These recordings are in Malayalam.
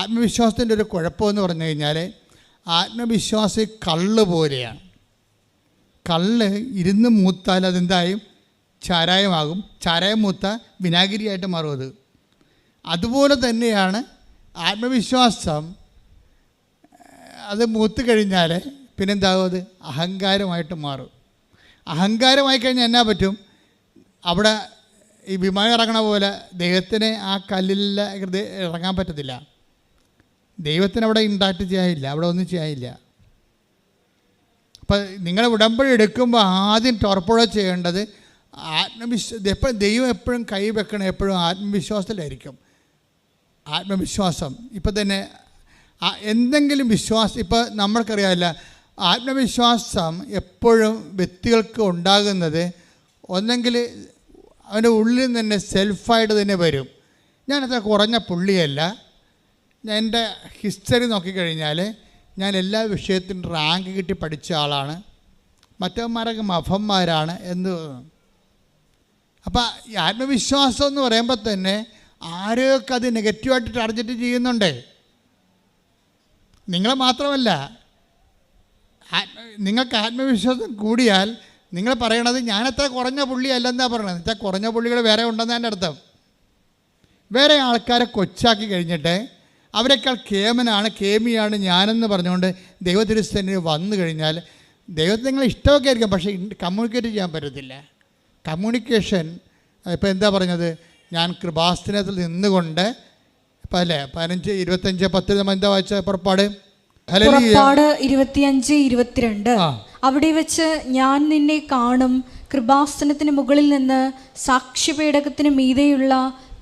ആത്മവിശ്വാസത്തിന്റെ ഒരു കുഴപ്പമെന്ന് പറഞ്ഞു കഴിഞ്ഞാൽ ആത്മവിശ്വാസി കള്ള് പോലെയാണ്. കള്ള് ഇരുന്ന് മൂത്താൽ അതെന്തായും? ചാരായമാകും. ചാരായം മൂത്ത വിനാഗിരിയായിട്ട് മാറും അത്. അതുപോലെ തന്നെയാണ് ആത്മവിശ്വാസം. അത് മൂത്ത് കഴിഞ്ഞാൽ പിന്നെന്താകും അത്? അഹങ്കാരമായിട്ട് മാറും. അഹങ്കാരമായി കഴിഞ്ഞാൽ എന്നാ പറ്റും? അവിടെ ഈ വിമാനം ഇറങ്ങണ പോലെ ദൈവത്തിന് ആ ഹൃദയ ഇറങ്ങാൻ പറ്റത്തില്ല. ദൈവത്തിന് അവിടെ ഇൻട്രാക്ട് ചെയ്യാനില്ല അവിടെ ഒന്നും ചെയ്യാനില്ല. അപ്പം നിങ്ങൾ ഉടമ്പടി എടുക്കുമ്പോൾ ആദ്യം ടോർപ്പുഴ ചെയ്യേണ്ടത് ആത്മവിശ്വാസം എപ്പോഴും ദൈവം എപ്പോഴും കൈ വെക്കണം എപ്പോഴും ആത്മവിശ്വാസത്തിലായിരിക്കും. ആത്മവിശ്വാസം. ഇപ്പം തന്നെ എന്തെങ്കിലും വിശ്വാസം ഇപ്പോൾ നമ്മൾക്കറിയാമല്ല ആത്മവിശ്വാസം എപ്പോഴും വ്യക്തികൾക്ക് ഉണ്ടാകുന്നത് ഒന്നെങ്കിൽ അവന്റെ ഉള്ളിൽ നിന്ന് തന്നെ സെൽഫായിട്ട് തന്നെ വരും. ഞാനത്ര കുറഞ്ഞ പുള്ളിയല്ല. ഞാൻ എന്റെ ഹിസ്റ്ററി നോക്കിക്കഴിഞ്ഞാൽ ഞാൻ എല്ലാ വിഷയത്തിനും റാങ്ക് കിട്ടി പഠിച്ച ആളാണ്. മറ്റവന്മാരൊക്കെ മഫന്മാരാണ് എന്ന് അപ്പം ആത്മവിശ്വാസം എന്ന് പറയുമ്പോൾ തന്നെ ആരെയൊക്കെ അത് നെഗറ്റീവായിട്ട് ടാർഗറ്റ് ചെയ്യുന്നുണ്ടേ? നിങ്ങളെ മാത്രമല്ല. നിങ്ങൾക്ക് ആത്മവിശ്വാസം കൂടിയാൽ നിങ്ങൾ പറയണത് ഞാനത്ര കുറഞ്ഞ പുള്ളിയല്ലെന്നാ പറയണത്. എന്നുവെച്ചാൽ കുറഞ്ഞ പുള്ളികൾ വേറെ ഉണ്ടെന്നാണ് അർത്ഥം. വേറെ ആൾക്കാരെ കൊച്ചാക്കി കഴിഞ്ഞിട്ട് അവരെക്കാൾ കേമനാണ് കേമിയാണ് ഞാനെന്ന് പറഞ്ഞുകൊണ്ട് ദൈവത്തിന് വന്നു കഴിഞ്ഞാൽ ദൈവത്തിന് നിങ്ങൾ ഇഷ്ടമൊക്കെ ആയിരിക്കും പക്ഷേ കമ്മ്യൂണിക്കേറ്റ് ചെയ്യാൻ പറ്റത്തില്ല. കമ്മ്യൂണിക്കേഷൻ ഇപ്പോൾ എന്താ പറഞ്ഞത്? ഞാൻ കൃപാസ്ഥനത്തിൽ നിന്നുകൊണ്ട് ഇപ്പം അല്ലേ? പതിനഞ്ച് ഇരുപത്തഞ്ച് പത്ത് നമ്മൾ എന്താ വായിച്ച പുറപ്പാട്. പുറപ്പാട് ഇരുപത്തിയഞ്ച് ഇരുപത്തിരണ്ട്. അവിടെ വെച്ച് ഞാൻ നിന്നെ കാണും കൃപാസനത്തിന് മുകളിൽ നിന്ന് സാക്ഷ്യപേടകത്തിന് മീതെയുള്ള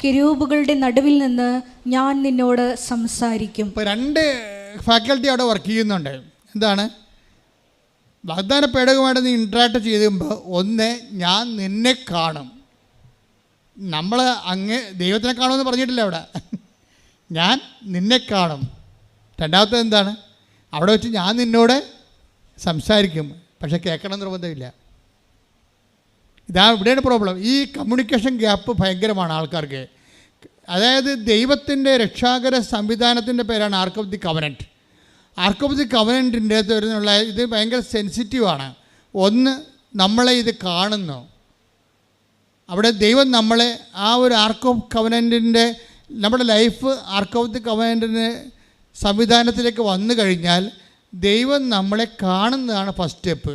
കെരൂബുകളുടെ നടുവിൽ നിന്ന് ഞാൻ നിന്നോട് സംസാരിക്കും. ഇപ്പോൾ രണ്ട് ഫാക്കൽറ്റി അവിടെ വർക്ക് ചെയ്യുന്നുണ്ട്. എന്താണ്? വാഗ്ദാന പേടകമായിട്ട് നീ ഇൻട്രാക്ട് ചെയ്യുമ്പോൾ ഒന്ന് ഞാൻ നിന്നെ കാണും. നമ്മൾ അങ്ങ് ദൈവത്തിനെ കാണുമെന്ന് പറഞ്ഞിട്ടില്ല അവിടെ. ഞാൻ നിന്നെ കാണും. രണ്ടാമത്തെ എന്താണ്? അവിടെ വെച്ച് ഞാൻ നിന്നോട് സംസാരിക്കും. പക്ഷെ കേൾക്കണം നിർബന്ധമില്ല. ഇതാ ഇവിടെയാണ് പ്രോബ്ലം ഈ കമ്മ്യൂണിക്കേഷൻ ഗ്യാപ്പ് ഭയങ്കരമാണ് ആൾക്കാർക്ക്. അതായത് ദൈവത്തിന്റെ രക്ഷാകര സംവിധാനത്തിന്റെ പേരാണ് ark of the covenant ark of the കവനന്റിന്റെ വരുന്നുള്ള ഇത് ഭയങ്കര സെൻസിറ്റീവാണ് ഒന്ന് നമ്മളെ ഇത് കാണുന്നു. അവിടെ ദൈവം നമ്മളെ ആ ഒരു ആർക്ക് ഓഫ് കവനന്റിന്റെ നമ്മുടെ ലൈഫ് ആർക്ക് ഓഫ് ദി കവനന്റിന് സംവിധാനത്തിലേക്ക് വന്നു കഴിഞ്ഞാൽ ദൈവം നമ്മളെ കാണുന്നതാണ് ഫസ്റ്റ് സ്റ്റെപ്പ്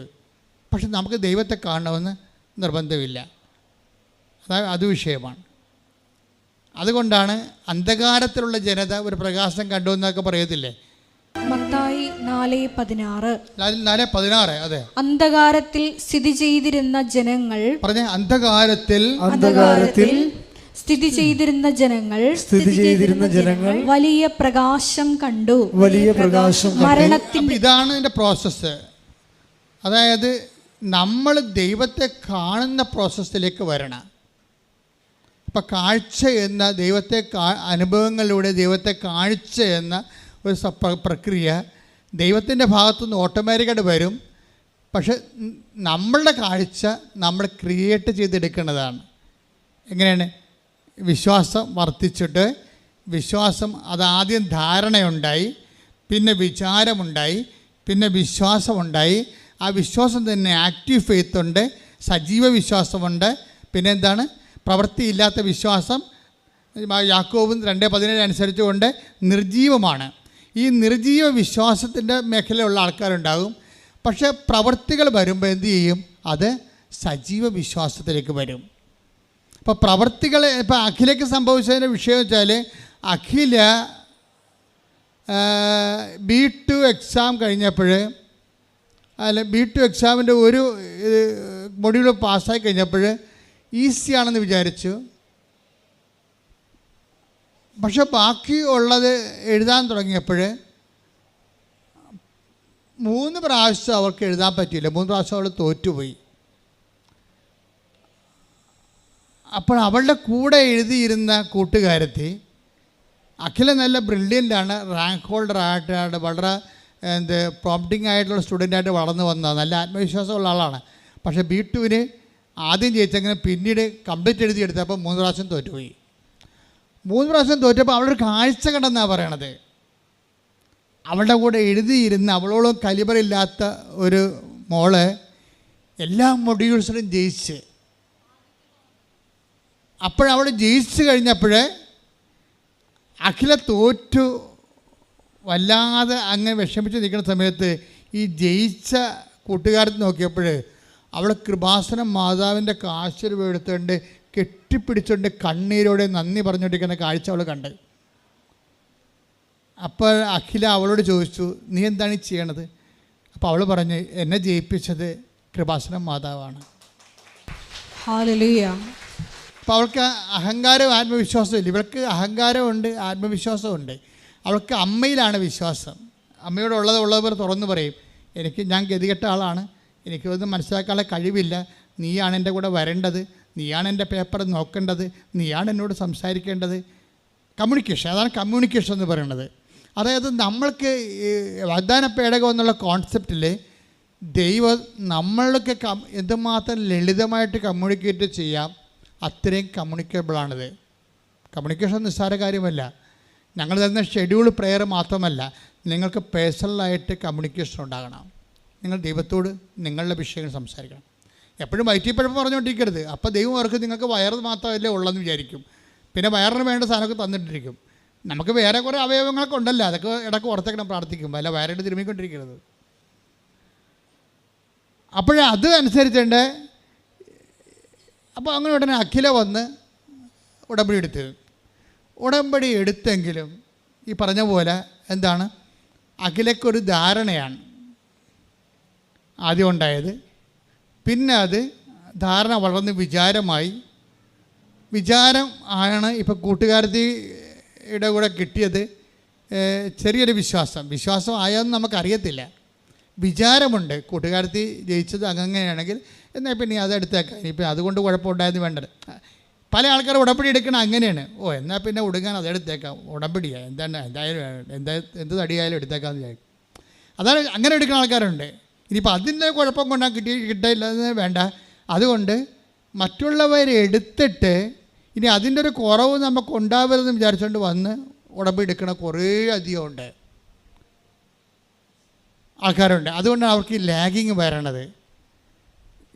പക്ഷെ നമുക്ക് ദൈവത്തെ കാണണമെന്ന് നിർബന്ധമില്ല. അതായത് അത് വിഷയമാണ്. അതുകൊണ്ടാണ് അന്ധകാരത്തിലുള്ള ജനത ഒരു പ്രകാശം കണ്ടു എന്നൊക്കെ പറയത്തില്ലേ? അന്ധകാരത്തിൽ സ്ഥിതി ചെയ്തിരുന്ന ജനങ്ങൾ പറഞ്ഞ അന്ധകാരത്തിൽ അന്ധകാരത്തിൽ സ്ഥിതി ചെയ്തിരുന്ന ജനങ്ങൾ സ്ഥിതി ചെയ്തിരുന്ന ജനങ്ങൾ വലിയ പ്രകാശം കണ്ടു. വലിയ പ്രകാശം മരണത്തിൽ ഇതാണ് ഇതിന്റെ പ്രോസസ്സ് അതായത് നമ്മൾ ദൈവത്തെ കാണുന്ന പ്രോസസ്സിലേക്ക് വരണം. ഇപ്പം കാഴ്ച എന്ന ദൈവത്തെ അനുഭവങ്ങളിലൂടെ ദൈവത്തെ കാഴ്ച എന്ന ഒരു പ്രക്രിയ ദൈവത്തിന്റെ ഭാഗത്തുനിന്ന് ഓട്ടോമാറ്റിക്കായിട്ട് വരും. പക്ഷെ നമ്മളുടെ കാഴ്ച നമ്മൾ ക്രിയേറ്റ് ചെയ്തെടുക്കേണ്ടതാണ്. എങ്ങനെയാണ്? വിശ്വാസം വർദ്ധിച്ചിട്ട് വിശ്വാസം അതാദ്യം ധാരണയുണ്ടായി പിന്നെ വിചാരമുണ്ടായി പിന്നെ വിശ്വാസമുണ്ടായി ആ വിശ്വാസം തന്നെ ആക്റ്റീവ് ഫെയ്ത്ത് ഉണ്ട് സജീവ വിശ്വാസമുണ്ട്. പിന്നെ എന്താണ് പ്രവൃത്തിയില്ലാത്ത വിശ്വാസം യാക്കോവും രണ്ട് പതിനേഴ് അനുസരിച്ചുകൊണ്ട് നിർജീവമാണ്. ഈ നിർജീവ വിശ്വാസത്തിന്റെ മേഖലയുള്ള ആൾക്കാരുണ്ടാകും. പക്ഷേ പ്രവൃത്തികൾ വരുമ്പോൾ എന്തു ചെയ്യും? അത് സജീവ വിശ്വാസത്തിലേക്ക് വരും. ഇപ്പോൾ പ്രവൃത്തികൾ ഇപ്പോൾ അഖിലയ്ക്ക് സംഭവിച്ചതിന്റെ വിഷയം വെച്ചാൽ അഖില ബി ടു എക്സാം കഴിഞ്ഞപ്പോൾ അല്ല ബി ടു എക്സാമിന്റെ ഒരു മൊഡ്യൂൾ പാസ്സായി കഴിഞ്ഞപ്പോൾ ഈസിയാണെന്ന് വിചാരിച്ചു. പക്ഷെ ബാക്കി ഉള്ളത് എഴുതാൻ തുടങ്ങിയപ്പോൾ മൂന്ന് പ്രാവശ്യം അവർക്ക് എഴുതാൻ പറ്റിയില്ല. മൂന്ന് പ്രാവശ്യം അവൾ തോറ്റുപോയി. അപ്പോൾ അവളുടെ കൂടെ എഴുതിയിരുന്ന കൂട്ടുകാരത്തി അഖില നല്ല ബ്രില്യന്റാണ് റാങ്ക് ഹോൾഡർ ആയിട്ടാണ് വളരെ എന്ത് പ്രോംപ്റ്റിംഗ് ആയിട്ടുള്ള സ്റ്റുഡന്റായിട്ട് വളർന്നു വന്നത് നല്ല ആത്മവിശ്വാസമുള്ള ആളാണ്. പക്ഷേ ബി ടുവിന് ആദ്യം ജയിച്ചങ്ങനെ പിന്നീട് കംപ്ലീറ്റ് എഴുതിയെടുത്തപ്പോൾ മൂന്ന് പ്രാവശ്യം തോറ്റുപോയി. മൂന്ന് പ്രാവശ്യം തോറ്റപ്പോൾ അവളൊരു കാഴ്ച കണ്ടെന്നാണ് പറയണത്. അവളുടെ കൂടെ എഴുതിയിരുന്ന അവളോളം കലിബറില്ലാത്ത ഒരു മോൾ എല്ലാ മൊഡ്യൂൾസിലും ജയിച്ച്. അപ്പോഴവൾ ജയിച്ചു കഴിഞ്ഞപ്പോൾ അഖില തോറ്റു വല്ലാതെ അങ്ങനെ വിഷമിച്ച് നിൽക്കുന്ന സമയത്ത് ഈ ജയിച്ച കൂട്ടുകാരത്ത് നോക്കിയപ്പോൾ അവൾ കൃപാസനം മാതാവിന്റെ കാശ് രൂപ എടുത്തുകൊണ്ട് കെട്ടിപ്പിടിച്ചുകൊണ്ട് കണ്ണീരോടെ നന്ദി പറഞ്ഞുകൊണ്ടിരിക്കുന്ന കാഴ്ച അവൾ കണ്ട്. അപ്പോൾ അഖില അവളോട് ചോദിച്ചു നീ എന്താണ് ചെയ്യണത്? അപ്പോൾ അവൾ പറഞ്ഞു എന്നെ ജയിപ്പിച്ചത് കൃപാസനം മാതാവാണ്. അപ്പോൾ അവൾക്ക് അഹങ്കാരവും ആത്മവിശ്വാസവും ഇല്ല ഇവൾക്ക് അഹങ്കാരമുണ്ട് ആത്മവിശ്വാസമുണ്ട്. അവൾക്ക് അമ്മയിലാണ് വിശ്വാസം. അമ്മയോട് ഉള്ളത് ഉള്ളവർ തുറന്നു പറയും. എനിക്ക് ഞാൻ ഗതികെട്ട ആളാണ്. എനിക്ക് ഒന്നും മനസ്സിലാക്കാനുള്ള കഴിവില്ല. നീയാണ് എന്റെ കൂടെ വരേണ്ടത്. നീയാണ് എന്റെ പേപ്പർ നോക്കേണ്ടത്. നീയാണ് എന്നോട് സംസാരിക്കേണ്ടത്. കമ്മ്യൂണിക്കേഷൻ അതാണ് കമ്മ്യൂണിക്കേഷൻ എന്ന് പറയുന്നത്. അതായത് നമ്മൾക്ക് വാഗ്ദാന പേടകം എന്നുള്ള കോൺസെപ്റ്റിൽ ദൈവം നമ്മൾക്ക് കം എന്തുമാത്രം ലളിതമായിട്ട് കമ്മ്യൂണിക്കേറ്റ് ചെയ്യാം അത്രയും കമ്മ്യൂണിക്കബിളാണിത് കമ്മ്യൂണിക്കേഷൻ നിസ്സാര കാര്യമല്ല. ഞങ്ങൾ തരുന്ന ഷെഡ്യൂൾ പ്രെയർ മാത്രമല്ല നിങ്ങൾക്ക് പേഴ്സണലായിട്ട് കമ്മ്യൂണിക്കേഷൻ ഉണ്ടാകണം. നിങ്ങൾ ദൈവത്തോട് നിങ്ങളുടെ വിഷയങ്ങൾ സംസാരിക്കണം. എപ്പോഴും വയറ്റിപ്പഴപ്പം പറഞ്ഞുകൊണ്ടിരിക്കരുത്. അപ്പോൾ ദൈവം അവർക്ക് നിങ്ങൾക്ക് വയർ മാത്രമല്ലേ ഉള്ളതെന്ന് വിചാരിക്കും. പിന്നെ വയറിന് വേണ്ട സാധനമൊക്കെ തന്നിട്ടിരിക്കും. നമുക്ക് വേറെ കുറേ അവയവങ്ങളൊക്കെ ഉണ്ടല്ലോ അതൊക്കെ ഇടയ്ക്ക് പുറത്തേക്കണം പ്രാർത്ഥിക്കുമ്പോൾ അല്ല വയറിട്ട് തിരുമ്മിക്കൊണ്ടിരിക്കരുത്. അപ്പോഴേ അത് അനുസരിച്ചുണ്ട് അപ്പോൾ അങ്ങനെ ഉടനെ അഖില വന്ന് ഉടമ്പടി എടുത്ത്. ഉടമ്പടി എടുത്തെങ്കിലും ഈ പറഞ്ഞ പോലെ എന്താണ്? അഖിലക്കൊരു ധാരണയാണ് ആദ്യം ഉണ്ടായത്. പിന്നെ അത് ധാരണ വളർന്ന് വിചാരമായി. വിചാരം ആണ് ഇപ്പോൾ കൂട്ടുകാരത്തിയുടെ കൂടെ കിട്ടിയത് ചെറിയൊരു വിശ്വാസം. വിശ്വാസം ആയോന്ന് നമുക്കറിയത്തില്ല. വിചാരമുണ്ട്. കൂട്ടുകാരത്തി ജയിച്ചത് അങ്ങനെയാണെങ്കിൽ എന്നാൽ പിന്നെ അത് എടുത്തേക്കാം. ഇനിയിപ്പോൾ അതുകൊണ്ട് കുഴപ്പമുണ്ടായെന്ന് വേണ്ടത്. പല ആൾക്കാർ ഉടമ്പടി എടുക്കണം അങ്ങനെയാണ്. ഓ എന്നാൽ പിന്നെ ഉടുങ്ങാൻ അത് എടുത്തേക്കാം. ഉടമ്പടിയാണ് എന്താണ്? എന്തായാലും എന്താ എന്ത് തടിയായാലും എടുത്തേക്കാമെന്ന് വിചാരിക്കും. അതാണ് അങ്ങനെ എടുക്കുന്ന ആൾക്കാരുണ്ട്. ഇനിയിപ്പോൾ അതിന്റെ കുഴപ്പം കൊണ്ടാൽ കിട്ടി കിട്ടില്ലെന്ന് വേണ്ട. അതുകൊണ്ട് മറ്റുള്ളവരെ എടുത്തിട്ട് ഇനി അതിന്റെ ഒരു കുറവ് നമുക്ക് ഉണ്ടാവരുതെന്ന് വിചാരിച്ചുകൊണ്ട് വന്ന് ഉടമ്പടി എടുക്കണ കുറേ അധികം ഉണ്ട്. ആൾക്കാരുണ്ട്. അതുകൊണ്ടാണ് അവർക്ക് ലാഗിങ് വരണത്.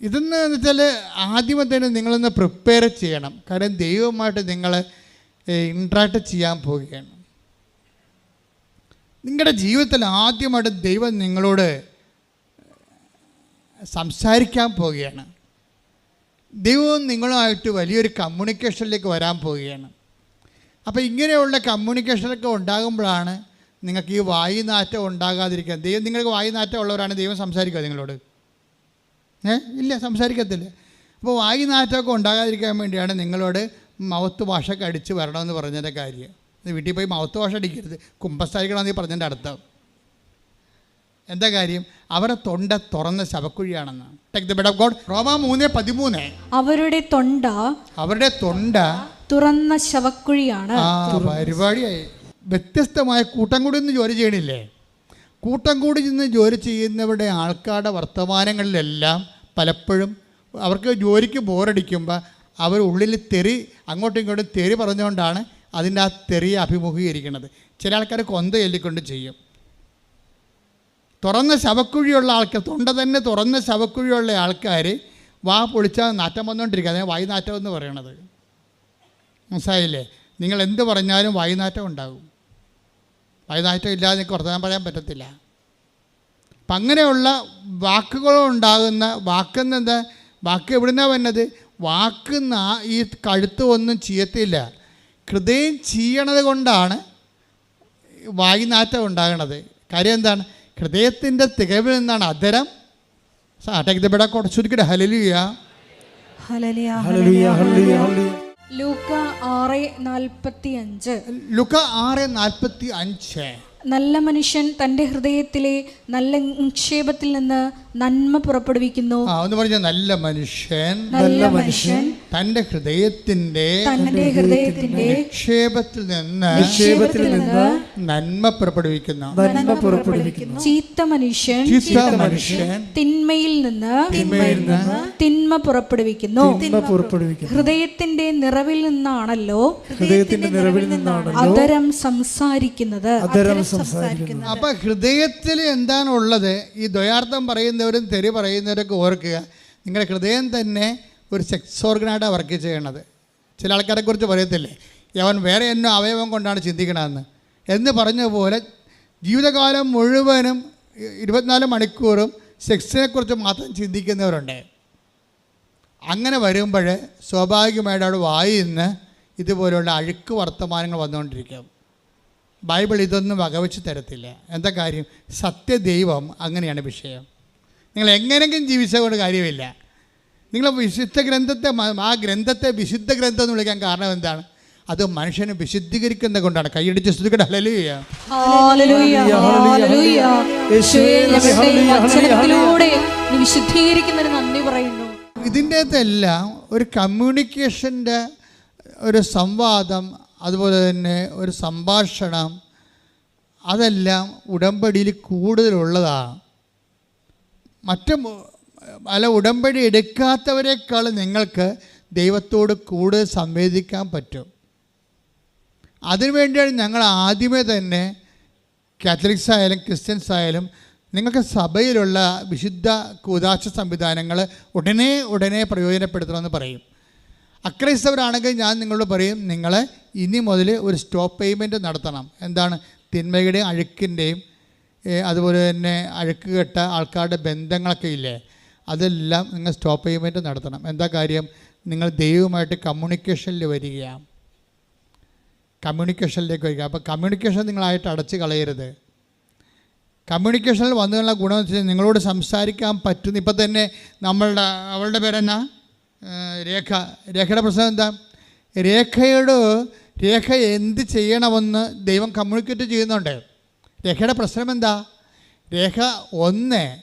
ഇതെന്ന് വെച്ചാൽ ആദ്യമേ തന്നെ നിങ്ങളൊന്ന് പ്രിപ്പയർ ചെയ്യണം. കാരണം ദൈവമായിട്ട് നിങ്ങൾ ഇൻട്രാക്ട് ചെയ്യാൻ പോവുകയാണ്. നിങ്ങളുടെ ജീവിതത്തിൽ ആദ്യമായിട്ട് ദൈവം നിങ്ങളോട് സംസാരിക്കാൻ പോവുകയാണ്. ദൈവവും നിങ്ങളുമായിട്ട് വലിയൊരു കമ്മ്യൂണിക്കേഷനിലേക്ക് വരാൻ പോവുകയാണ്. അപ്പോൾ ഇങ്ങനെയുള്ള കമ്മ്യൂണിക്കേഷനൊക്കെ ഉണ്ടാകുമ്പോഴാണ് നിങ്ങൾക്ക് ഈ വായുനാറ്റം ഉണ്ടാകാതിരിക്കുക ദൈവം നിങ്ങൾക്ക് വായുനാറ്റം ഉള്ളവരാണ് ദൈവം സംസാരിക്കുക നിങ്ങളോട്. ഏ? ഇല്ല സംസാരിക്കത്തില്ല. അപ്പോൾ വായി നാറ്റമൊക്കെ ഉണ്ടാകാതിരിക്കാൻ വേണ്ടിയാണ് നിങ്ങളോട് മൗത്ത് ഭാഷയൊക്കെ അടിച്ച് വരണമെന്ന് പറഞ്ഞതിന്റെ കാര്യം. ഇത് വീട്ടിൽ പോയി മൗത്ത് ഭാഷ അടിക്കരുത്. കുമ്പസ്ഥാരിക്കണമെന്ന് ഈ പറഞ്ഞതിന്റെ അർത്ഥം. എന്താ കാര്യം? അവരെ തൊണ്ട തുറന്ന ശവക്കുഴിയാണെന്ന് take the bed of God റോമ മൂന്ന് പതിമൂന്ന്. അവരുടെ തൊണ്ട അവരുടെ തൊണ്ട തുറന്ന ശവക്കുഴിയാണ്. പരിപാടിയായി. വ്യത്യസ്തമായ കൂട്ടം കൂടി ഒന്ന് ജോലി ചെയ്യണില്ലേ? കൂട്ടം കൂടി നിന്ന് ജോലി ചെയ്യുന്നവരുടെ ആൾക്കാരുടെ വർത്തമാനങ്ങളിലെല്ലാം പലപ്പോഴും അവർക്ക് ജോലിക്ക് ബോറടിക്കുമ്പോൾ അവർ ഉള്ളിൽ തെറി അങ്ങോട്ടും ഇങ്ങോട്ടും തെറി പറഞ്ഞുകൊണ്ടാണ് അതിന്റെ ആ തെറിയെ അഭിമുഖീകരിക്കുന്നത്. ചില ആൾക്കാർ കൊന്ത ചൊല്ലിക്കൊണ്ട് ചെയ്യും. തുറന്ന ശവക്കുഴിയുള്ള ആൾക്കാർ തൊണ്ട തന്നെ തുറന്ന ശവക്കുഴിയുള്ള ആൾക്കാർ വാ പൊളിച്ചാൽ നാറ്റം വന്നുകൊണ്ടിരിക്കുക അതിനെ വായുനാറ്റം എന്ന് പറയണത്. മനസ്സിലായില്ലേ? നിങ്ങൾ എന്ത് പറഞ്ഞാലും വായുനാറ്റം ഉണ്ടാകും. വായുനാറ്റം ഇല്ലാതെ നിങ്ങൾക്ക് വർത്തമാനം പറയാൻ പറ്റത്തില്ല. അപ്പം അങ്ങനെയുള്ള വാക്കുകളുണ്ടാകുന്ന വാക്കെന്ന് എന്താ വാക്ക് എവിടുന്നാണ് വന്നത്? വാക്ക് നാ ഈ കഴുത്ത് ഒന്നും ചെയ്യത്തില്ല ഹൃദയം ചെയ്യണത് കൊണ്ടാണ് വായിനാറ്റം ഉണ്ടാകണത്. കാര്യം എന്താണ്? ഹൃദയത്തിന്റെ തികവിൽ നിന്നാണ് അധരം. ടേക്ക് കുറച്ചുകൂടി ഹലലിയ ഹലലിയ ഹലലിയ ഹലലിയ ഹല്ലേലൂയ. ലൂക്ക ആറ് നാൽപ്പത്തി അഞ്ച് ലുക്ക ആറ് നാൽപ്പത്തി അഞ്ച് നല്ല മനുഷ്യൻ തന്റെ ഹൃദയത്തിലെ നല്ല നിക്ഷേപത്തിൽ നിന്ന് നന്മ പുറപ്പെടുവിക്കുന്നു. ആ ഒന്ന് പറഞ്ഞ നല്ല മനുഷ്യൻ നല്ല മനുഷ്യൻ തന്റെ ഹൃദയത്തിന്റെ തന്റെ ഹൃദയത്തിന്റെ നിക്ഷേപത്തിൽ നിന്ന് നിക്ഷേപത്തിൽ നിന്ന് നന്മ പുറപ്പെടുവിക്കുന്ന. നന്മ പുറപ്പെടുവിക്കുന്നു. ചീത്ത മനുഷ്യൻ ചീത്ത മനുഷ്യൻ തിന്മയിൽ നിന്ന് തിന്മയിൽ നിന്ന് തിന്മ പുറപ്പെടുവിക്കുന്നു. തിന്മ പുറപ്പെടുവിക്കുന്നു. ഹൃദയത്തിന്റെ നിറവിൽ നിന്നാണല്ലോ ഹൃദയത്തിന്റെ നിറവിൽ നിന്നാണല്ലോ അതരം സംസാരിക്കുന്നത്. അതരം സംസാരിക്കുന്നു അപ്പൊ ഹൃദയത്തിൽ എന്താണ് ഉള്ളത്? ഈ ദ്വയാർത്ഥം പറയുന്നവരും തെറി പറയുന്നവരൊക്കെ ഓർക്കുക. നിങ്ങളുടെ ഹൃദയം തന്നെ ഒരു സെക്സ് ഓർഗനായിട്ടാണ് വർക്ക് ചെയ്യണത്. ചില ആൾക്കാരെ കുറിച്ച് പറയത്തില്ലേ? അവൻ വേറെ എന്നോ അവയവം കൊണ്ടാണ് ചിന്തിക്കണമെന്ന് എന്ന് പറഞ്ഞ പോലെ ജീവിതകാലം മുഴുവനും ഇരുപത്തിനാല് മണിക്കൂറും സെക്സിനെക്കുറിച്ച് മാത്രം ചിന്തിക്കുന്നവരുണ്ട്. അങ്ങനെ വരുമ്പോൾ സ്വാഭാവികമായിട്ട് അവിടെ വായിൽ ഇതുപോലുള്ള അഴുക്ക് വർത്തമാനങ്ങൾ വന്നുകൊണ്ടിരിക്കും. ബൈബിൾ ഇതൊന്നും വകവെച്ച് തരത്തില്ല. എന്താ കാര്യം? സത്യദൈവം അങ്ങനെയാണ് വിഷയം. നിങ്ങൾ എങ്ങനെയെങ്കിലും ജീവിച്ചതുകൊണ്ട് കാര്യമില്ല. നിങ്ങൾ വിശുദ്ധ ഗ്രന്ഥത്തെ ആ ഗ്രന്ഥത്തെ വിശുദ്ധ ഗ്രന്ഥം എന്ന് വിളിക്കാൻ കാരണം എന്താണ്? അത് മനുഷ്യനെ വിശുദ്ധീകരിക്കുന്നത് കൊണ്ടാണ്. കൈയടിച്ച് ഇതിന്റെതെല്ലാം ഒരു കമ്മ്യൂണിക്കേഷന്റെ ഒരു സംവാദം അതുപോലെ തന്നെ ഒരു സംഭാഷണം അതെല്ലാം ഉടമ്പടിയിൽ കൂടുതലുള്ളതാണ്. മറ്റ് പല ഉടമ്പടി എടുക്കാത്തവരെക്കാൾ നിങ്ങൾക്ക് ദൈവത്തോട് കൂടുതൽ സംവേദിക്കാൻ പറ്റും. അതിനുവേണ്ടിയാണ് ഞങ്ങൾ ആദ്യമേ തന്നെ കാത്തലിക്സ് ആയാലും ക്രിസ്ത്യൻസ് ആയാലും നിങ്ങൾക്ക് സഭയിലുള്ള വിശുദ്ധ കൂതാശ സംവിധാനങ്ങൾ ഉടനെ ഉടനെ പ്രയോജനപ്പെടുത്തണമെന്ന് പറയും. അക്രൈസ്തവരാണെങ്കിൽ ഞാൻ നിങ്ങളോട് പറയും നിങ്ങളെ ഇനി മുതൽ ഒരു സ്റ്റോപ്പ് പേയ്മെന്റ് നടത്തണം. എന്താണ്? തിന്മയുടെയും അഴുക്കിന്റെയും അതുപോലെ തന്നെ അഴുക്ക് കെട്ട ആൾക്കാരുടെ ബന്ധങ്ങളൊക്കെ ഇല്ലേ? അതെല്ലാം നിങ്ങൾ സ്റ്റോപ്പ് പേയ്മെന്റ് നടത്തണം. എന്താ കാര്യം? നിങ്ങൾ ദൈവമായിട്ട് കമ്മ്യൂണിക്കേഷനിൽ വരികയാണ്. കമ്മ്യൂണിക്കേഷനിലേക്ക് വരിക. അപ്പോൾ കമ്മ്യൂണിക്കേഷൻ നിങ്ങളായിട്ട് അടച്ച് കളയരുത്. കമ്മ്യൂണിക്കേഷനിൽ വന്നുള്ള ഗുണം എന്ന് വെച്ചാൽ നിങ്ങളോട് സംസാരിക്കാൻ പറ്റുന്ന ഇപ്പം തന്നെ നമ്മളുടെ അവളുടെ പേരെന്നാ? രേഖ. രേഖയുടെ പ്രശ്നം എന്താ? രേഖയോട് രേഖ എന്ത് ചെയ്യണമെന്ന് ദൈവം കമ്മ്യൂണിക്കേറ്റ് ചെയ്യുന്നുണ്ട്. രേഖയുടെ പ്രശ്നം എന്താ? രേഖ ഒന്ന്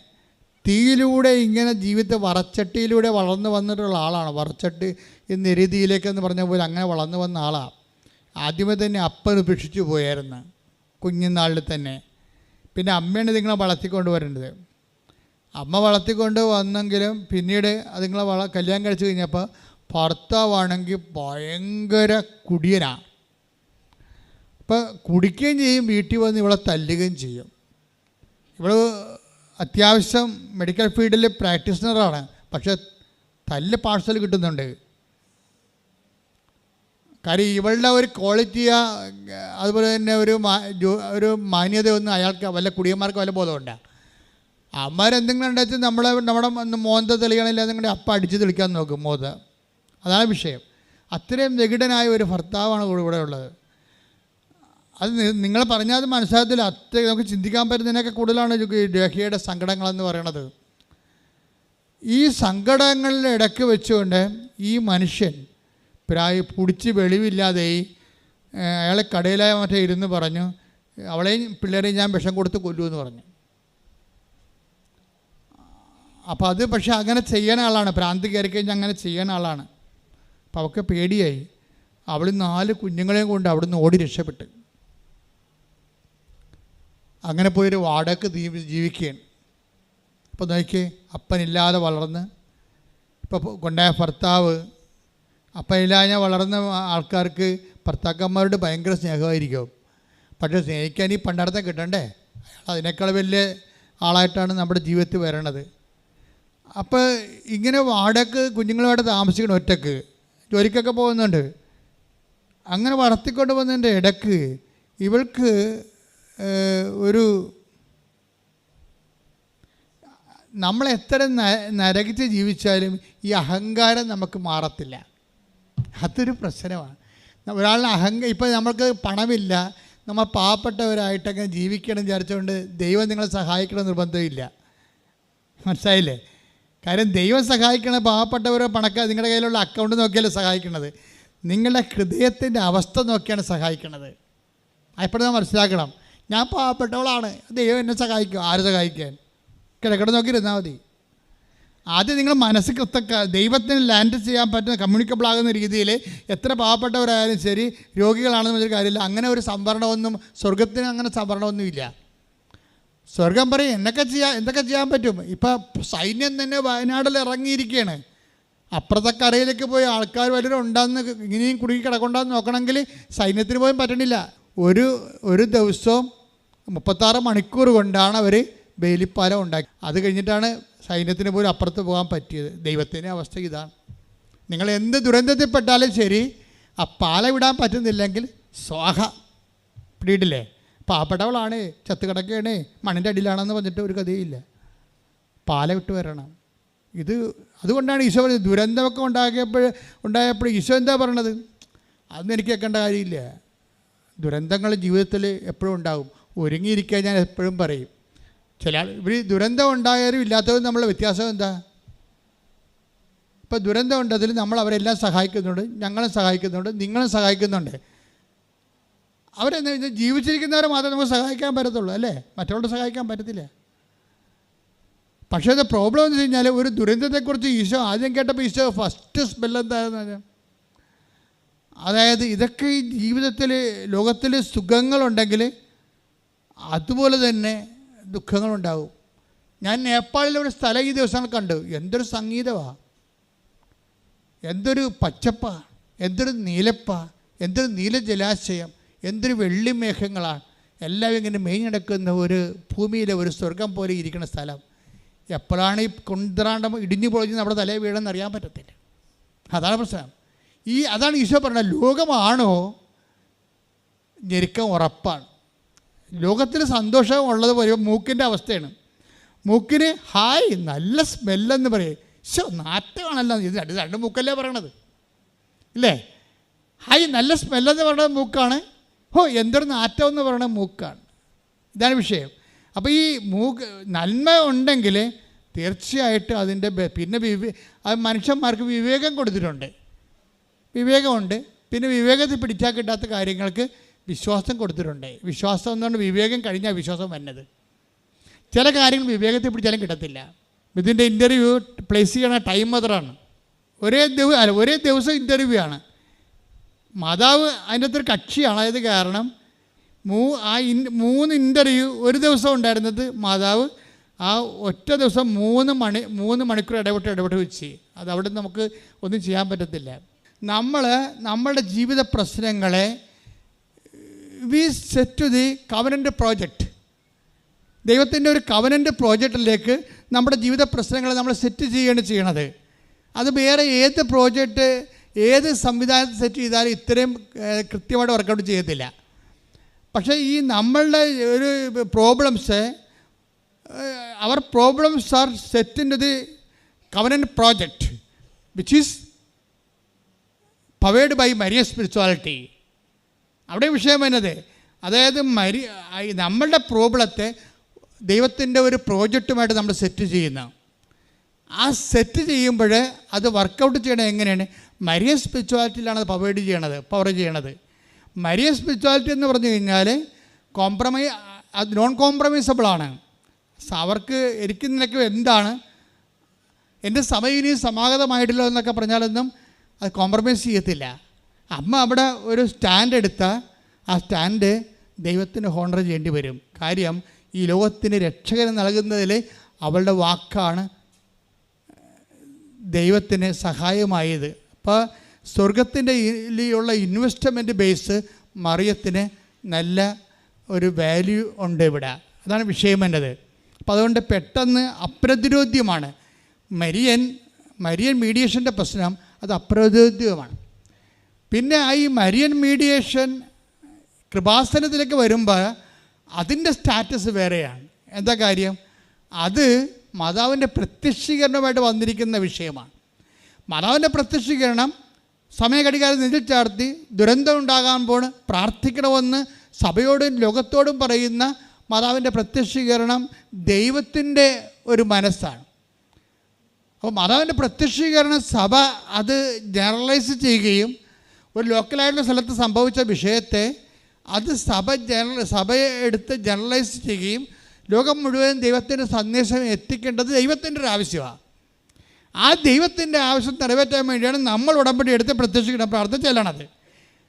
തീയിലൂടെ ഇങ്ങനെ ജീവിതത്തെ വറച്ചട്ടിയിലൂടെ വളർന്നു വന്നിട്ടുള്ള ആളാണ്. വറച്ചട്ടി ഈ നിരുതിയിലേക്കെന്ന് പറഞ്ഞ പോലെ അങ്ങനെ വളർന്നു വന്ന ആളാണ് ആദ്യമേ തന്നെ അപ്പൻ ഉപേക്ഷിച്ചു പോയായിരുന്നു കുഞ്ഞുനാളിൽ തന്നെ. പിന്നെ അമ്മയാണ് ഇതിങ്ങളെ വളർത്തിക്കൊണ്ട് വരേണ്ടത്. അമ്മ വളർത്തിക്കൊണ്ട് വന്നെങ്കിലും പിന്നീട് അതിങ്ങളെ വള കല്യാണം കഴിച്ച് കഴിഞ്ഞപ്പോൾ ഭർത്താവാണെങ്കിൽ ഭയങ്കര കുടിയനാണ് അപ്പോൾ കുടിക്കുകയും ചെയ്യും വീട്ടിൽ വന്ന് ഇവളെ തല്ലുകയും ചെയ്യും. ഇവൾ അത്യാവശ്യം മെഡിക്കൽ ഫീൽഡിൽ പ്രാക്ടീഷണറാണ് പക്ഷെ തല്ല് പാഴ്സൽ കിട്ടുന്നുണ്ട്. കാര്യം ഇവളുടെ ഒരു ക്വാളിറ്റി അതുപോലെ തന്നെ ഒരു ഒരു മാന്യത ഒരു മാന്യതയൊന്നും അയാൾക്ക് വല്ല കുടിയന്മാർക്ക് വല്ല ബോധമുണ്ട് അമ്മമാരെന്തെങ്കിലും ഉണ്ടെങ്കിൽ നമ്മളെ നമ്മുടെ മോന്ത തെളിയണില്ല നിങ്ങളുടെ അപ്പം അടിച്ച് തെളിക്കാൻ നോക്കും മോത അതാണ് വിഷയം. അത്രയും നികിടനായ ഒരു ഭർത്താവാണ് ഇവിടെ ഉള്ളത് അത് നിങ്ങൾ പറഞ്ഞാൽ അത് മനസ്സിലാകത്തില്ല. അത്ര നമുക്ക് ചിന്തിക്കാൻ പറ്റുന്നതിനൊക്കെ കൂടുതലാണ് രേഖയുടെ സങ്കടങ്ങളെന്ന് പറയണത്. ഈ സങ്കടങ്ങളുടെ ഇടയ്ക്ക് വെച്ചുകൊണ്ട് ഈ മനുഷ്യൻ പ്രായ പുടിച്ച് വെളിവില്ലാതെ അയാളെ കടയിലായ മറ്റേ ഇരുന്ന് പറഞ്ഞു അവളെയും പിള്ളേരെയും ഞാൻ വിഷം കൊടുത്ത് കൊല്ലുമെന്ന് പറഞ്ഞു. അപ്പോൾ അത് പക്ഷേ അങ്ങനെ ചെയ്യണ ആളാണ്. പ്രാന്തി കയറി കഴിഞ്ഞാൽ അങ്ങനെ ചെയ്യണ ആളാണ്. അപ്പോൾ അവൾക്ക് പേടിയായി. അവൾ നാല് കുഞ്ഞുങ്ങളെയും കൊണ്ട് അവിടുന്ന് ഓടി രക്ഷപ്പെട്ട്. അങ്ങനെ പോയൊരു വാടക ജീവിക്കുകയാണ്. അപ്പോൾ നോക്കിയേ അപ്പനില്ലാതെ വളർന്ന് ഇപ്പോൾ കൊണ്ടായ ഭർത്താവ് അപ്പനില്ലാതെ വളർന്ന ആൾക്കാർക്ക് ഭർത്താക്കന്മാരോട് ഭയങ്കര സ്നേഹമായിരിക്കും. പക്ഷേ സ്നേഹിക്കാൻ ഈ പണ്ടടത്തെ കിട്ടണ്ടേ? അയാൾ അതിനേക്കാൾ വലിയ ആളായിട്ടാണ് നമ്മുടെ ജീവിതത്തിൽ വരണത്. അപ്പോൾ ഇങ്ങനെ വാടക കുഞ്ഞുങ്ങളുമായിട്ട് താമസിക്കണം ഒറ്റയ്ക്ക് ജോലിക്കൊക്കെ പോകുന്നുണ്ട്. അങ്ങനെ വളർത്തിക്കൊണ്ട് വന്നതിന്റെ ഇടയ്ക്ക് ഇവൾക്ക് ഒരു നമ്മൾ എത്ര ന- നരകിച്ച് ജീവിച്ചാലും ഈ അഹങ്കാരം നമുക്ക് മാറത്തില്ല. അതൊരു പ്രശ്നമാണ്. ന- ഒരാളിന് അഹങ്ക ഇപ്പം നമ്മൾക്ക് പണമില്ല. നമ്മൾ പാവപ്പെട്ടവരായിട്ടൊക്കെ ജീവിക്കണം വിചാരിച്ചുകൊണ്ട് ദൈവം നിങ്ങളെ സഹായിക്കണം നിർബന്ധമില്ല. മനസ്സിലായില്ലേ? കാര്യം ദൈവം സഹായിക്കണ പാവപ്പെട്ടവരോ പണക്കാർ നിങ്ങളുടെ കയ്യിലുള്ള അക്കൗണ്ട് നോക്കിയല്ലേ സഹായിക്കണത്. നിങ്ങളുടെ ഹൃദയത്തിന്റെ അവസ്ഥ നോക്കിയാണ് സഹായിക്കണത്. എപ്പോഴും മനസ്സിലാക്കണം. ഞാൻ പാവപ്പെട്ടവളാണ്. ദൈവം എന്നെ സഹായിക്കും. ആര് സഹായിക്കാൻ? കിടക്കട നോക്കിയിരുന്നാൽ മതി. ആദ്യം നിങ്ങൾ മനസ്സ് കൃത്തക്ക ദൈവത്തിന് ലാൻഡ് ചെയ്യാൻ പറ്റുന്ന കമ്മ്യൂണിക്കബിൾ ആകുന്ന രീതിയിൽ എത്ര പാവപ്പെട്ടവരായാലും ശരി രോഗികളാണെന്ന് വെച്ചൊരു കാര്യമില്ല. അങ്ങനെ ഒരു സംവരണമൊന്നും സ്വർഗത്തിന് അങ്ങനെ സംവരണമൊന്നുമില്ല സ്വർഗം പറയും എന്നൊക്കെ ചെയ്യാൻ എന്തൊക്കെ ചെയ്യാൻ പറ്റും? ഇപ്പം സൈന്യം തന്നെ വയനാട്ടിൽ ഇറങ്ങിയിരിക്കുകയാണ്. അപ്പുറത്തെ കരയിലേക്ക് പോയി ആൾക്കാർ വല്ലവരും ഉണ്ടാകുന്ന ഇങ്ങനെയും കുടുങ്ങി കിടക്കൊണ്ടാന്ന് നോക്കണമെങ്കിൽ സൈന്യത്തിന് പോലും പറ്റണില്ല. ഒരു ഒരു ദിവസവും മുപ്പത്താറ് മണിക്കൂർ കൊണ്ടാണ് അവർ ബേലിപ്പാലം ഉണ്ടാക്കി. അത് കഴിഞ്ഞിട്ടാണ് സൈന്യത്തിന് പോലും അപ്പുറത്ത് പോകാൻ പറ്റിയത്. ദൈവത്തിന്റെ അവസ്ഥ ഇതാണ്. നിങ്ങൾ എന്ത് ദുരന്തത്തിൽപ്പെട്ടാലും ശരി ആ പാല വിടാൻ പറ്റുന്നില്ലെങ്കിൽ സ്വാഹ. പിടിയിട്ടില്ലേ? പാവപ്പെട്ടവളാണ് ചത്തുകിടക്കുകയാണ് മണ്ണിന്റെ അടിയിലാണെന്ന് പറഞ്ഞിട്ട് ഒരു കഥയില്ല. പാല വിട്ട് വരണം. ഇത് അതുകൊണ്ടാണ് ഈശോ പറഞ്ഞത്. ദുരന്തമൊക്കെ ഉണ്ടാക്കിയപ്പോൾ ഉണ്ടായപ്പോൾ ഈശോ എന്താ പറഞ്ഞത്? അതൊന്നും എനിക്ക് കേൾക്കേണ്ട കാര്യമില്ല. ദുരന്തങ്ങൾ ജീവിതത്തിൽ എപ്പോഴും ഉണ്ടാകും. ഒരുങ്ങിയിരിക്കാൻ ഞാൻ എപ്പോഴും പറയും. ചില ഇവർ ദുരന്തം ഉണ്ടായാലും ഇല്ലാത്തവരും നമ്മളെ വ്യത്യാസം എന്താ? ഇപ്പോൾ ദുരന്തം ഉണ്ടതിൽ നമ്മൾ അവരെല്ലാം സഹായിക്കുന്നുണ്ട് ഞങ്ങളും സഹായിക്കുന്നുണ്ട് നിങ്ങളും സഹായിക്കുന്നുണ്ട്. അവരെന്താ വെച്ചാൽ ജീവിച്ചിരിക്കുന്നവരെ മാത്രമേ നമുക്ക് സഹായിക്കാൻ പറ്റത്തുള്ളൂ അല്ലേ? മറ്റുള്ളവരെ സഹായിക്കാൻ പറ്റത്തില്ല. പക്ഷേ അത് പ്രോബ്ലം എന്ന് വെച്ച് കഴിഞ്ഞാൽ ഒരു ദുരന്തത്തെക്കുറിച്ച് ഈശോ ആദ്യം കേട്ടപ്പോൾ ഈശോ ഫസ്റ്റ് സ്മെല്ലെന്തായിരുന്നു അതായത് ഇതൊക്കെ ഈ ജീവിതത്തിൽ ലോകത്തിൽ സുഖങ്ങളുണ്ടെങ്കിൽ അതുപോലെ തന്നെ ദുഃഖങ്ങളുണ്ടാവും. ഞാൻ നേപ്പാളിലെ ഒരു സ്ഥലം ഈ ദിവസങ്ങൾ കണ്ടു. എന്തൊരു സംഗീതമാണ് എന്തൊരു പച്ചപ്പ. എന്തൊരു നീലപ്പ. എന്തൊരു നീല ജലാശയം. എന്തൊരു വെള്ളിമേഘങ്ങളാണ് എല്ലാം ഇങ്ങനെ മേഞ്ഞെടുക്കുന്ന ഒരു ഭൂമിയിലെ ഒരു സ്വർഗം പോലെ ഇരിക്കുന്ന സ്ഥലം. എപ്പോഴാണ് ഈ കൊണ്ടാണ്ടം ഇടിഞ്ഞു പൊളിഞ്ഞ് നമ്മുടെ തലയിൽ വീണെന്ന് അറിയാൻ പറ്റത്തില്ല. അതാണ് പ്രശ്നം. ഈ അതാണ് ഈശോ പറഞ്ഞത് ലോകമാണോ? ഞെരുക്കം ഉറപ്പാണ്. ലോകത്തിൽ സന്തോഷം ഉള്ളത് പോലെ മൂക്കിന്റെ അവസ്ഥയാണ്. മൂക്കിന് ഹായ് നല്ല സ്മെല്ലെന്ന് പറയും. ശോ നാറ്റമാണല്ലോ. ഇത് രണ്ട് രണ്ട് മൂക്കല്ലേ പറയണത്? ഇല്ലേ? ഹായ് നല്ല സ്മെല്ലെന്ന് പറയുന്നത് മൂക്കാണ്. ഹോ എന്തൊരു നാറ്റം എന്ന് പറയുന്നത് മൂക്കാണ്. ഇതാണ് വിഷയം. അപ്പോൾ ഈ മൂക്ക് നന്മ ഉണ്ടെങ്കിൽ തീർച്ചയായിട്ടും അതിന്റെ പിന്നെ വിവേ അത് മനുഷ്യന്മാർക്ക് വിവേകം കൊടുത്തിട്ടുണ്ട്. വിവേകമുണ്ട്. പിന്നെ വിവേകത്തിൽ പിടിച്ചാൽ കിട്ടാത്ത കാര്യങ്ങൾക്ക് വിശ്വാസം കൊടുത്തിട്ടുണ്ട്. വിശ്വാസം എന്നുകൊണ്ട് വിവേകം കഴിഞ്ഞാൽ വിശ്വാസം വന്നത്. ചില കാര്യങ്ങൾ വിവേകത്തിൽ പിടിച്ചാലും കിട്ടത്തില്ല. ഇതിന്റെ ഇന്റർവ്യൂ പ്ലേസ് ചെയ്യണ ടൈം മാത്രമാണ് ഒരേ ദിവസം അല്ല ഒരേ ദിവസം ഇന്റർവ്യൂ ആണ്. മാതാവ് അതിന്റെ അകത്തൊരു കക്ഷിയാണ് അതായത് കാരണം മൂ ആ ഇൻ മൂന്ന് ഇന്റർവ്യൂ ഒരു ദിവസം ഉണ്ടായിരുന്നത് മാതാവ് ആ ഒറ്റ ദിവസം മൂന്ന് മണി മൂന്ന് മണിക്കൂർ ഇടപെട്ട് ഇടപെട്ട് വെച്ച്. അത് അവിടെ നമുക്ക് ഒന്നും ചെയ്യാൻ പറ്റത്തില്ല. നമ്മൾ നമ്മളുടെ ജീവിത പ്രശ്നങ്ങളെ we set to the covenant project ദൈവത്തിന്റെ ഒരു കവനന്റ് പ്രോജക്റ്റിലേക്ക് നമ്മുടെ ജീവിത പ്രശ്നങ്ങളെ നമ്മൾ സെറ്റ് ചെയ്യുകയാണ് ചെയ്യണത്. അത് വേറെ ഏത് പ്രോജക്റ്റ് ഏത് സംവിധാനത്തിൽ സെറ്റ് ചെയ്താലും ഇത്രയും കൃത്യമായിട്ട് വർക്കൗട്ട് ചെയ്യത്തില്ല. പക്ഷേ ഈ നമ്മളുടെ ഒരു problems our problems are set in the covenant project which is powered by Maria spirituality അവിടെ വിഷയം വരുന്നത് അതായത് മരി നമ്മളുടെ പ്രോബ്ലത്തെ ദൈവത്തിന്റെ ഒരു പ്രോജക്റ്റുമായിട്ട് നമ്മൾ സെറ്റ് ചെയ്യുന്ന. ആ സെറ്റ് ചെയ്യുമ്പോൾ അത് വർക്കൗട്ട് ചെയ്യണത് എങ്ങനെയാണ്? മരിയ സ്പിരിച്വാലിറ്റിയിലാണ് അത് പവേഡ് ചെയ്യണത് പവർ ചെയ്യണത്. മരിയ സ്പിരിച്വാലിറ്റി എന്ന് പറഞ്ഞു കഴിഞ്ഞാൽ കോംപ്രമൈ അത് നോൺ കോംപ്രമൈസബിളാണ് അവർക്ക് എനിക്ക് നിനക്ക് എന്താണ്? എന്റെ സമയം ഇനി സമാഗതമായിട്ടില്ല എന്നൊക്കെ പറഞ്ഞാലൊന്നും അത് കോംപ്രമൈസ് ചെയ്യത്തില്ല. അമ്മ അവിടെ ഒരു സ്റ്റാൻഡ് എടുത്താൽ ആ സ്റ്റാൻഡ് ദൈവത്തിന് ഹോണർ ചെയ്യേണ്ടി വരും. കാര്യം ഈ ലോകത്തിന് രക്ഷകൻ നൽകുന്നതിൽ അവളുടെ വാക്കാണ് ദൈവത്തിന് സഹായമായത്. അപ്പോൾ സ്വർഗത്തിന്റെ ഉള്ള ഇൻവെസ്റ്റ്മെന്റ് ബേസ് മറിയത്തിന് നല്ല ഒരു വാല്യൂ ഉണ്ട് ഇവിടെ. അതാണ് വിഷയം എന്റെത്. അപ്പോൾ അതുകൊണ്ട് പെട്ടെന്ന് അപ്രതിരോധ്യമാണ്. മരിയൻ മരിയൻ മീഡിയേഷന്റെ പ്രശ്നം അത് അപ്രതിരോധ്യമാണ് പിന്നെ ആ ഈ മരിയൻ മീഡിയേഷൻ കൃപാസനത്തിലേക്ക് വരുമ്പോൾ അതിന്റെ സ്റ്റാറ്റസ് വേറെയാണ്. എന്താ കാര്യം? അത് മാതാവിന്റെ പ്രത്യക്ഷീകരണമായിട്ട് വന്നിരിക്കുന്ന വിഷയമാണ്. മാതാവിന്റെ പ്രത്യക്ഷീകരണം സമയഘടികാരം നെഞ്ചിൽ ചാർത്തി ദുരന്തം ഉണ്ടാകാൻ പോണ് പ്രാർത്ഥിക്കണമെന്ന് സഭയോടും ലോകത്തോടും പറയുന്ന മാതാവിന്റെ പ്രത്യക്ഷീകരണം ദൈവത്തിന്റെ ഒരു മനസ്സാണ്. അപ്പോൾ മാതാവിന്റെ പ്രത്യക്ഷീകരണ സഭ അത് ജനറലൈസ് ചെയ്യുകയും ഒരു ലോക്കലായിട്ടുള്ള സ്ഥലത്ത് സംഭവിച്ച വിഷയത്തെ അത് സഭ ജനറൽ സഭയെ എടുത്ത് ജനറലൈസ് ചെയ്യുകയും ലോകം മുഴുവൻ ദൈവത്തിന്റെ സന്ദേശം എത്തിക്കേണ്ടത് ദൈവത്തിന്റെ ഒരു ആവശ്യമാണ്. ആ ദൈവത്തിന്റെ ആവശ്യം നിറവേറ്റാൻ വേണ്ടിയാണ് നമ്മൾ ഉടമ്പടി എടുത്ത് പ്രത്യക്ഷിക്കുന്ന പ്രാർത്ഥന ചെല്ലണത്.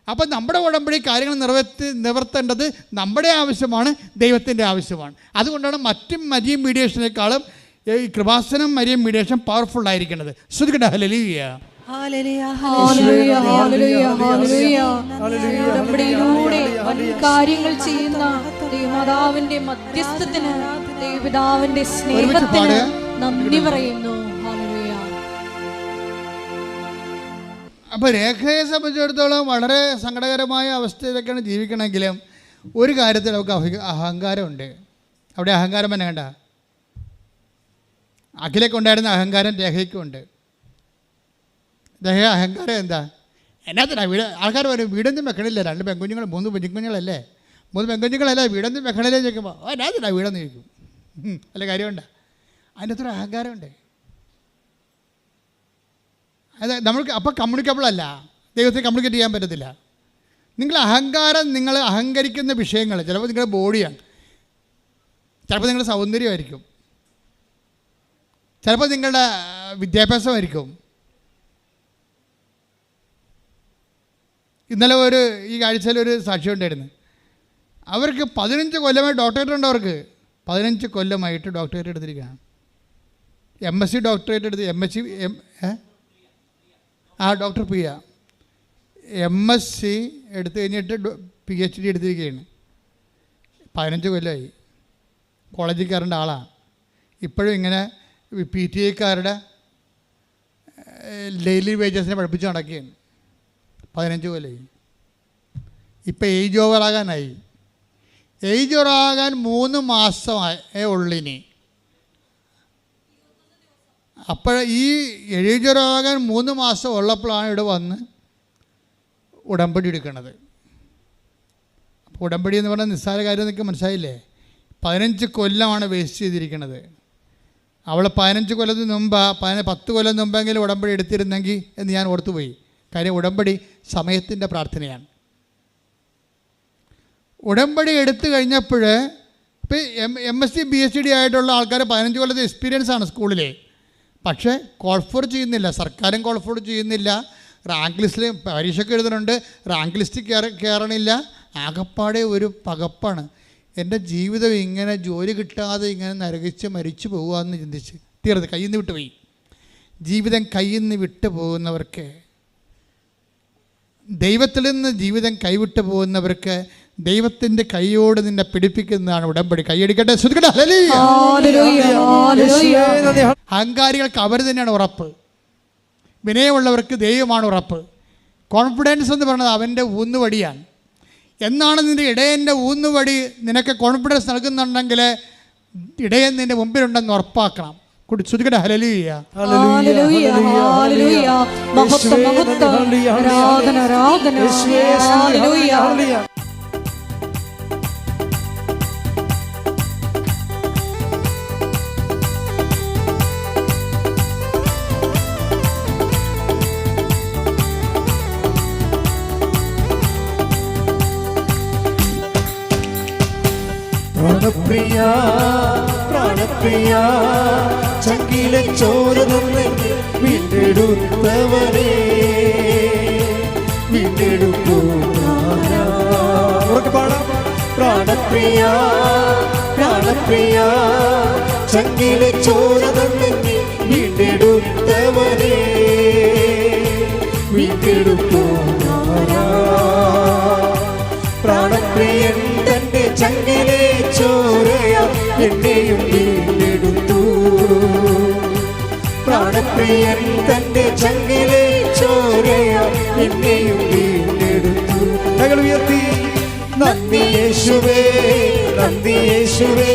അപ്പം നമ്മുടെ ഉടമ്പടി കാര്യങ്ങൾ നിറവേറ്റി നിവർത്തേണ്ടത് നമ്മുടെ ആവശ്യമാണ് ദൈവത്തിന്റെ ആവശ്യമാണ്. അതുകൊണ്ടാണ് മറ്റും മരിയും മീഡിയേഷനേക്കാളും ഈ കൃപാസനം മരിയം മീഡിയേഷൻ പവർഫുൾ ആയിരിക്കുന്നത് ശ്രുതികട ഹലലിയ ഹല്ലേലൂയ, ഹല്ലേലൂയ, ഹല്ലേലൂയ. ഉടമ്പടിയിലൂടെ വൻ കാര്യങ്ങൾ ചെയ്യുന്ന ദൈവമാതാവിന്റെ മധ്യസ്ഥത്തിന് ദൈവപിതാവിന്റെ സ്നേഹത്തിന്. നന്ദി പറയുന്നു ഹല്ലേലൂയ. അപ്പോൾ രേഖയെ സംബന്ധിച്ചിടത്തോളം വളരെ സങ്കടകരമായ അവസ്ഥയിലൊക്കെയാണ് ജീവിക്കണമെങ്കിലും ഒരു കാര്യത്തിൽ നമുക്ക് അഹ- അഹങ്കാരമുണ്ട് അവിടെ അഹങ്കാരം തന്നെ കണ്ട അഖിലൊക്കെ ഉണ്ടായിരുന്ന അഹങ്കാരം രേഖയ്ക്കുണ്ട് രേഖ അഹങ്കാരം എന്താ? എന്നാത്തിനാ വീട് ആൾക്കാർ പറയും വീടൊന്നും വെക്കണില്ല. രണ്ട് പെൺകുഞ്ഞുങ്ങൾ മൂന്ന് പെൺകുഞ്ഞുങ്ങളല്ലേ? മൂന്ന് പെൺകുഞ്ഞുങ്ങളല്ലേ വീടൊന്നും വെക്കണില്ലേ ചോദിക്കുമ്പോൾ ഓ എന്നാത്തിനാ വീടെന്ന് ചോദിക്കും. അല്ല കാര്യമുണ്ടോ അതിന്റെ അത്ര അഹങ്കാരമുണ്ട് അത് നമ്മൾക്ക് അപ്പോൾ കമ്മ്യൂണിക്കബിൾ അല്ല. ദൈവത്തെ കമ്മ്യൂണിക്കേറ്റ് ചെയ്യാൻ പറ്റത്തില്ല. നിങ്ങൾ അഹങ്കാരം നിങ്ങൾ അഹങ്കരിക്കുന്ന വിഷയങ്ങൾ ചിലപ്പോൾ നിങ്ങളുടെ ബോഡിയാണ് ചിലപ്പോൾ നിങ്ങളുടെ സൗന്ദര്യമായിരിക്കും ചിലപ്പോൾ നിങ്ങളുടെ വിദ്യാഭ്യാസമായിരിക്കും. ഇന്നലെ ഒരു ഈ കാഴ്ചയിൽ ഒരു സാക്ഷി ഉണ്ടായിരുന്നു. അവർക്ക് പതിനഞ്ച് കൊല്ലമായി ഡോക്ടറേറ്റ് ഉണ്ട് അവർക്ക്. പതിനഞ്ച് കൊല്ലമായിട്ട് ഡോക്ടറേറ്റ് എടുത്തിരിക്കുകയാണ്. എം എസ് സി ഡോക്ടറേറ്റ് എടുത്ത് എം എസ് സി എം ആ doctor Priya. M S C എടുത്തു കഴിഞ്ഞിട്ട് പി എച്ച് ഡി എടുത്തിരിക്കുകയാണ്. പതിനഞ്ച് കൊല്ലമായി കോളേജിൽ കയറേണ്ട ആളാണ് ഇപ്പോഴും ഇങ്ങനെ പി ടി എക്കാരുടെ ഡെയിലി വേജസിനെ പഠിപ്പിച്ച് നടക്കുകയാണ്. പതിനഞ്ച് കൊല്ലം ഇപ്പം ഏജ് ഓവറാകാനായി. ഏജ് ഓവറാകാൻ മൂന്ന് മാസമേ ഉള്ളിനി. അപ്പോൾ ഈ ഏജ് ഓവറാകാൻ മൂന്ന് മാസം ഉള്ളപ്പോഴാണ് ഇവിടെ വന്ന് ഉടമ്പടി എടുക്കുന്നത് അപ്പോൾ ഉടമ്പടി എന്ന് പറഞ്ഞാൽ നിസ്സാര കാര്യം നിങ്ങൾക്ക് മനസ്സിലായില്ലേ? പതിനഞ്ച് കൊല്ലമാണ് വേസ്റ്റ് ചെയ്തിരിക്കുന്നത് അവൾ പതിനഞ്ച് കൊല്ലത്തിന് മുമ്പ് പതിന പത്ത് കൊല്ലം മുമ്പെങ്കിലും ഉടമ്പടി എടുത്തിരുന്നെങ്കിൽ എന്ന് ഞാൻ ഓർത്തുപോയി. കാര്യം ഉടമ്പടി സമയത്തിന്റെ പ്രാർത്ഥനയാണ്. ഉടമ്പടി എടുത്തു കഴിഞ്ഞപ്പോൾ ഇപ്പോൾ M M S C B S D ആയിട്ടുള്ള ആൾക്കാർ പതിനഞ്ച് കൊല്ലത്തെ എക്സ്പീരിയൻസ് ആണ് സ്കൂളിലെ. പക്ഷേ കോൾഫോർ ചെയ്യുന്നില്ല സർക്കാരും കോൾഫോർ ചെയ്യുന്നില്ല. റാങ്ക് ലിസ്റ്റിൽ പരീക്ഷയ്ക്ക് എഴുതുന്നുണ്ട് റാങ്ക് ലിസ്റ്റ് കയറി കയറണില്ല ആകപ്പാടെ ഒരു പകപ്പാണ്. എന്റെ ജീവിതം ഇങ്ങനെ ജോലി കിട്ടാതെ ഇങ്ങനെ നരകിച്ച് മരിച്ചു പോകുകയെന്ന് ചിന്തിച്ച് തീർത്ത് കയ്യിൽ നിന്ന് വിട്ടുപോയി. ജീവിതം കയ്യിൽ നിന്ന് വിട്ടു പോകുന്നവർക്ക് ദൈവത്തിൽ നിന്ന് ജീവിതം കൈവിട്ടു പോകുന്നവർക്ക് ദൈവത്തിന്റെ കൈയോട് നിന്നെ പിടിപ്പിക്കുന്നതാണ് ഉടമ്പടി. കൈയടിക്കട്ടെ. അഹങ്കാരികൾക്ക് അവർ തന്നെയാണ് ഉറപ്പ്. വിനയമുള്ളവർക്ക് ദൈവമാണ് ഉറപ്പ്. കോൺഫിഡൻസ് എന്ന് പറയുന്നത് അവന്റെ ഊന്നുവടിയാണ്. എന്നാണ് നിന്റെ ഇടയന്റെ ഊന്നുവടി നിനക്ക് കോൺഫിഡൻസ് നൽകുന്നുണ്ടെങ്കിൽ ഇടയൻ നിന്റെ മുമ്പിലുണ്ടെന്ന് ഉറപ്പാക്കണം കുടി ഹലലിയ. മഹത്വം, മഹത്വം. ആരാധന, ആരാധന. ഹല്ലേലൂയ. പ്രാണപ്രിയ ചക്കിലെ ചോര തന്നെ വീണ്ടെടുത്തവരെ വീണ്ടെടുക്കൂ പ്രാണപ്രിയ പ്രാണപ്രിയ ചക്കിലെ ചോര തന്നെ വീണ്ടെടുത്തവരെ വീണ്ടെടുക്കൂ പ്രാണപ്രിയൻ തന്റെ ചോരയ എന്നെയും വീണ്ടെടുത്തു. പ്രാണപ്രിയൻ തന്റെ ചങ്ങിലെ ചോരയ എന്നെയും വീണ്ടെടുത്തു. ഞങ്ങൾ ഉയർത്തി നന്ദി യേശുവേ നന്ദി യേശുവേ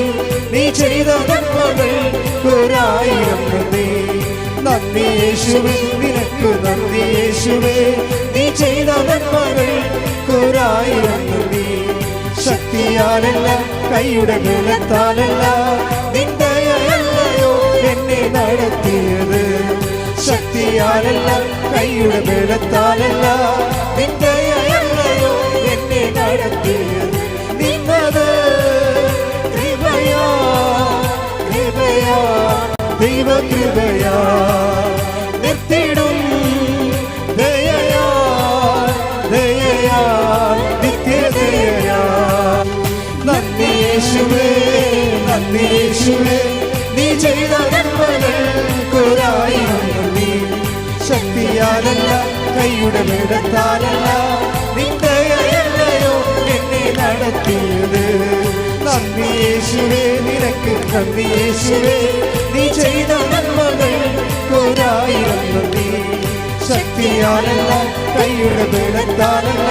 നീ ചെയ്ത നന്മകൾ ഒരായിരം നന്ദി നന്ദി യേശുവേ നിനക്ക് നന്ദി യേശുവേ നീ ചെയ്ത നന്മകൾ ഒരായിരം നന്ദി നീയാലല്ല കൈയുടെ ബലത്താലല്ല നിന്റെയല്ലയോ എന്നെ നടത്തിയത്? ശക്തിയാലല്ല കൈയുടെ ബലത്താലല്ല നിന്റെയല്ലയോ എന്നെ നടത്തിയത്? നിന്നത് കൃപയാ കൃപയാ ദൈവ കൃപയാ നന്ദി നീ ചെയ്ത നന്മകൾക്കൊരായിരം നന്ദി ശക്തിയാലല്ല കൈയുടെ വേടത്താലല്ല നിന്റെ അല്ലയോ എന്നെ നടത്തിയത്. നന്ദി യേശുവേ നിനക്ക് നന്ദി യേശുവേ. നീ ചെയ്ത നന്മകൾക്കൊരായിരം നന്ദി ശക്തിയാലല്ല കൈയുടെ വേടത്താലല്ല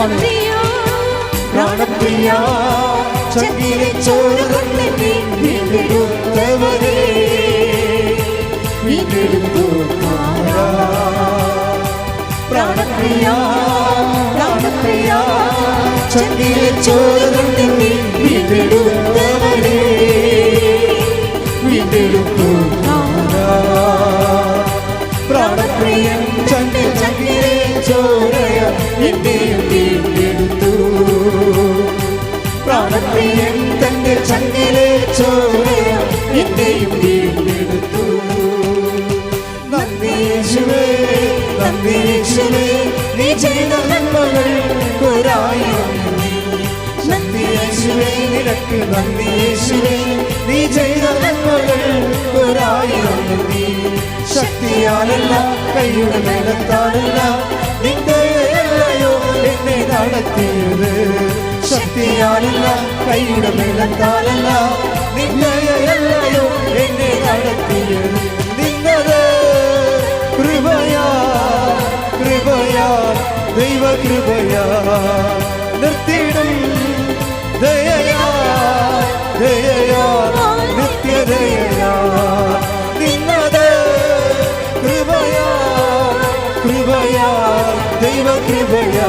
പാടുക പ്രാണപ്രിയ ചങ്കിലെ ചോറുകൊണ്ട് വീണ്ടെടുത്തവരെ വീണ്ടെടുത്തു. പ്രാണപ്രിയ പ്രാണപ്രിയ ചങ്കിലെ ചോറുകൊണ്ട് വീണ്ടെടുത്തവരെ വീണ്ടെടുത്തു. പ്രാണപ്രിയൻ ചങ്കി ചങ്കിലെ ചോരയ വീണ്ടെടുത്തു പ്രാണപ്രിയൻ തന്റെ ചങ്കിലെ ചോരയ എന്നെയും വീണ്ടെടുത്തു. നന്ദി യേശുവേ നന്ദി യേശുവേ നീ ചെയ്ത നന്മകൾ ഒരായിരം നന്ദി. നിനക്ക് നന്ദി നീ ചെയ്ത നന്മകൾ നന്ദി. ശക്തിയാലല്ല കൈയുടെ മേലത്താലല്ല നിന്റെ എല്ലയോ എന്നെ നടത്തിയത്. ശക്തിയാലല്ല കൈയുടെ മേലത്താലല്ല. നിന്റെ എന്നെ നടത്തിയത് നിന്നത് കൃപയാ കൃപയാ ദൈവ കൃപയാ നിർത്തിയിടും ദയയാ ദയയാ നിത്യദയയാ. നിന്നത് കൃപയാ കൃപയാ ദൈവ കൃപയാ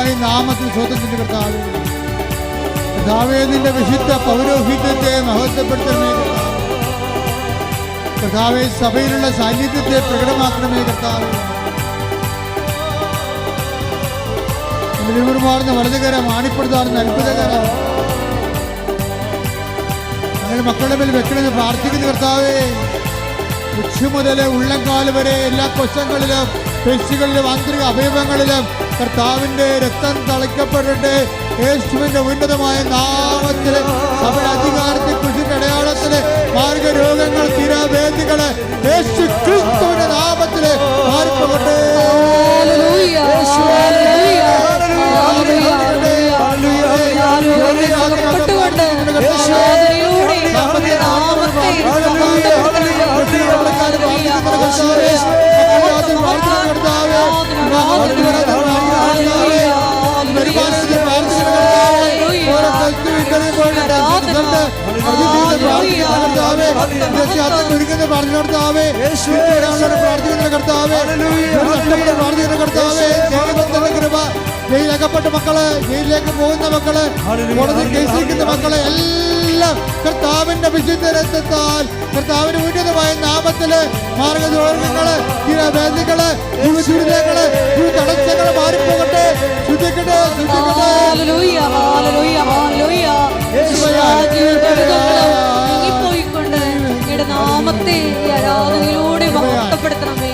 ഉന്നതമായ നാമത്തിൽ സ്വതന്ത്രത്തിന്റെ കർത്താവ് കർത്താവേ നിന്റെ വിശുദ്ധ പൗരോഹിത്യത്തെ മഹത്വപ്പെടുത്തണമേ കർത്താവെ. സഭയിലുള്ള സാന്നിധ്യത്തെ പ്രകടമാക്കണമേ കർത്താവ്. നിലവിടുമാർന്ന വലതുകരം ആണിപ്പെടുത്താറുന്ന അത്ഭുതകരം. അങ്ങനെ മക്കളുടെ മേൽ വെക്കണമെന്ന് പ്രാർത്ഥിക്കുന്ന കർത്താവേ. ഉച്ച മുതൽ ഉള്ളംകാൽ വരെ എല്ലാ കൊച്ചങ്ങളിലും പേശികളിലും ആന്തരിക അവയവങ്ങളിലും കർത്താവിന്റെ രക്തം തളിക്കപ്പെട്ടിട്ട് യേശുവിന്റെ ഉന്നതമായ നാമത്തിൽ അവരുടെ അധികാരത്തെ കൃഷിയുടെ അടയാളത്തിൽ മാർഗരോഗങ്ങൾ തീരാവേദികൾ യേശു ക്രിസ്തുവിന്റെ നാമത്തിൽ മാറിപ്പോകട്ടെ. ഒരുക്കുന്ന കർത്താവേ. കർത്താവേ. ദൈവത്തിന്റെ കൃപ. ജയിലകപ്പെട്ട മക്കൾ ജയിലിലേക്ക് പോകുന്ന മക്കൾ കോടതി കേസിരിക്കുന്ന മക്കളെ എല്ലാം കർത്താവിന്റെ വിശുദ്ധ രക്തത്താൽ കർത്താവിന്റെ ഉന്നതമായ നാമത്തിൽ മാർഗദോഷങ്ങൾ വേദികൾ ദുരിതങ്ങൾ തടസ്സങ്ങൾ മാറിപ്പോകട്ടെ. ശുദ്ധിക്കട്ടെ നാമത്തെ ആരാധനയിലൂടെ മഹത്വപ്പെടുത്തണമേ.